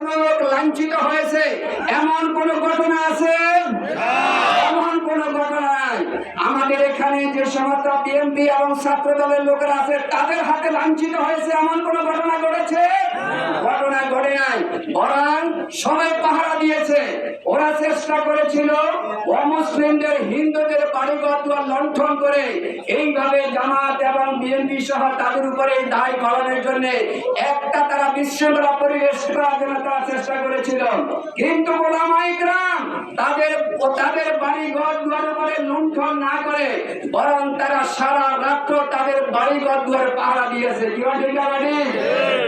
লোক লাঞ্ছিত হয়েছে। এমন কোন ঘটনা আছে? এমন কোন ঘটনা নাই। আমাদের এখানে যে সমস্ত বিএনপি এবং ছাত্র দলের লোকেরা আছে, তাদের হাতে লাঞ্ছিত হয়েছে, এমন কোন ঘটনা ঘটেছে? ঘটনা ঘটে নাই। বরং সবাই পাহারা দিয়েছে। ওরা চেষ্টা করেছিল অমুসলিমদের হিন্দুদের বাড়িঘর দুয়ার লণ্ঠন করে এইভাবে জামাত এবং বিএনপি সহ তাদের উপরে দায় করানোর জন্য একটা তারা বিশৃঙ্খলা পরিবেশ করার জন্য তারা চেষ্টা করেছিল কিন্তু গোলামাইকরাম তাদের তাদের বাড়ি ঘর দুয়ার উপরে লুণ্ঠন না করে বরং তারা সারা রাত্র তাদের বাড়ি ঘর দুয়ার পাহারা দিয়েছে?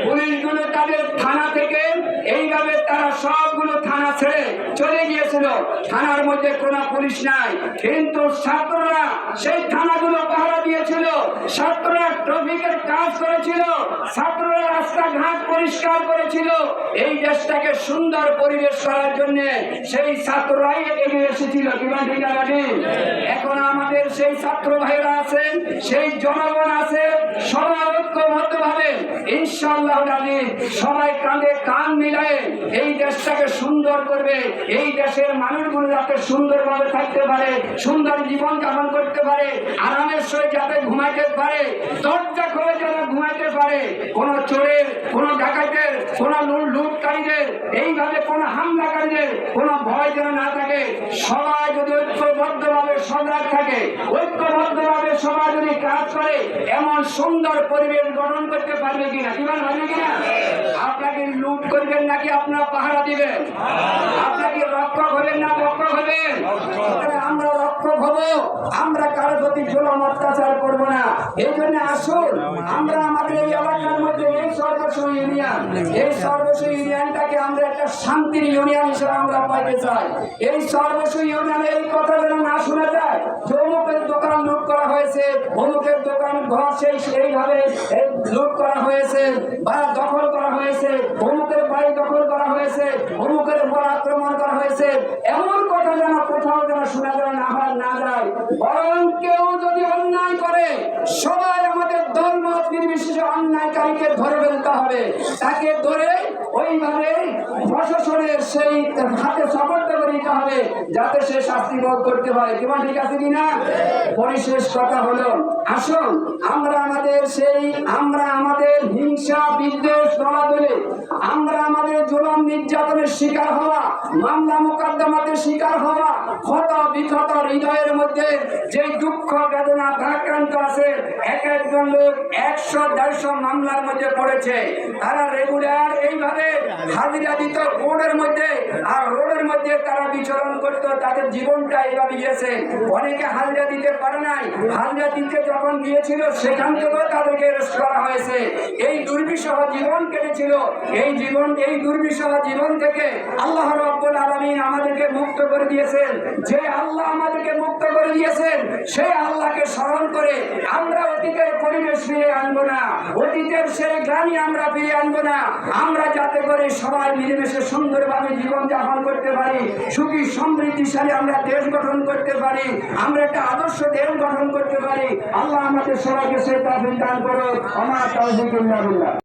পুলিশগুলো তাদের থানা থেকে, এইভাবে তারা সবগুলো থানা ছেড়ে চলে গিয়েছিল। থানার মধ্যে কোনো পুলিশ নাই। কিন্তু ছাত্ররা সেই থানাগুলো পাহারা দিয়েছিল। ছাত্ররা ট্রাফিকের কাজ করেছিল। ছাত্ররা রাস্তাঘাট পরিষ্কার করেছিল। এই দেশটাকে সুন্দর পরিবেশ করার জন্য সেই ছাত্ররাই এগিয়ে এসেছিল। এখন আমাদের সেই ছাত্র ভাইরা আছেন, সেই জনগণ আছে ভাবে ইনশাআল্লাহ আলী সবাই কাঁধে কান মিলায়ে এই দেশটাকে সুন্দর করবে, এই দেশের মানুষগুলো যাতে সুন্দরভাবে থাকতে পারে, সুন্দর জীবন যাপন করতে পারে, আরামের সহিত যাতে ঘুমাইতে পারে, দরজা খুলে যেন ঘুমাইতে পারে, কোন চোরের, কোন ডাকাতের, কোন লুট- লুটকারীদের, এইভাবে কোন হামলাকারীদের, কোন ভয় যেন না থাকে, সবাই যদি ঐক্যবদ্ধভাবে সজাগ থাকে কাজ করে এমন সুন্দর পরিবেশ গঠন করতে পারবে কিনা? কিমান পারবে কিনা? আপনাকে লুট করবেন নাকি আপনার পাহারা দিবেন? আপনাকে রক্ষক হবেন না রক্ষক হবেন? আমরা রক্ষক হব, আমরা কারোর প্রতি জুলম, অত্যাচার করব না। এই জন্য আসুন, আমরা আমাদের এই এলাকার মধ্যে এই সর্বস্ব ইউনিয়ন, এই সর্বস্ব ইউনিয়নটাকে আমরা একটা শান্তির ইউনিয়ন হিসেবে আমরা পাইতে চাই। এই সর্বস্ব ইউনিয়নে এই কথা যেন না শোনা যায় যে অমুকের দোকান লুট করা হয়েছে অমুকের দোকান ঘর সেই এইভাবে এই লুট করা আক্রমণ করা হয়েছে। এমন কথা যেন কোথাও যেন শোনা যেন না হয় না যায়। বরং কেউ যদি অন্যায় করে, সবাই আমাদের ধর্ম নির্বিশেষে অন্যায়কারীকে ধরে ফেলতে হবে। তাকে ধরে ওইভাবে সেই হাতে সপর্দ করে দিতে হবে, যাতে সে শাস্তি ভোগ করতে পারে কেমন ঠিক আছে কিনা পরিশেষ কথা হলো, আসুন, আমরা আমাদের সেই, আমরা আমাদের হিংসা, বিদ্বেষ দলাদলে আমরা আমাদের জুলম নির্যাতনের শিকার হওয়া, মামলা মোকদ্দমাতে শিকার হওয়া ক্ষত বিক্ষত হৃদয়ের মধ্যে যে দুঃখ, বেদনা, ভারাক্রান্ত আছে একজন লোক একশো, দেড়শো মামলার মধ্যে পড়েছে। তারা রেগুলার এইভাবে হাজিরা দিত কোর্টের মধ্যে, আর রোডের মধ্যে তারা বিচরণ করত, তাদের জীবনটা এইভাবে গিয়েছে। অনেকে হাজিরা দিতে পারে নাই। হাজিরা দিতে যখন গিয়েছিল, সেখান থেকেও তাদেরকে অ্যারেস্ট করা হয়েছে। এই দুর্বিষহ জীবন কেটেছিল। এই জীবন, এই দুর্বিষহ জীবন থেকে আল্লাহ রব্বুল আলামিন আমাদেরকে মুক্ত করে দিয়েছেন। যে আল্লাহ আমাদেরকে মুক্ত করে দিয়েছেন সেই আল্লাহকে স্মরণ করে আমরা অতীতের পরিবেশ ফিরে আনব না। অতীতের সেই গ্রামই আমরা ফিরে আনব না। আমরা যাতে করে সবাই মিলেমিশে সুন্দরভাবে জীবন যাপন করতে পারি, সুখী, সমৃদ্ধিশালী আমরা দেশ গঠন করতে পারি, আমরা একটা আদর্শ দেশ গঠন করতে পারি। আল্লাহ আমাদের সবাইকে সে তাফিল দান করো আমার বিল্লাহ।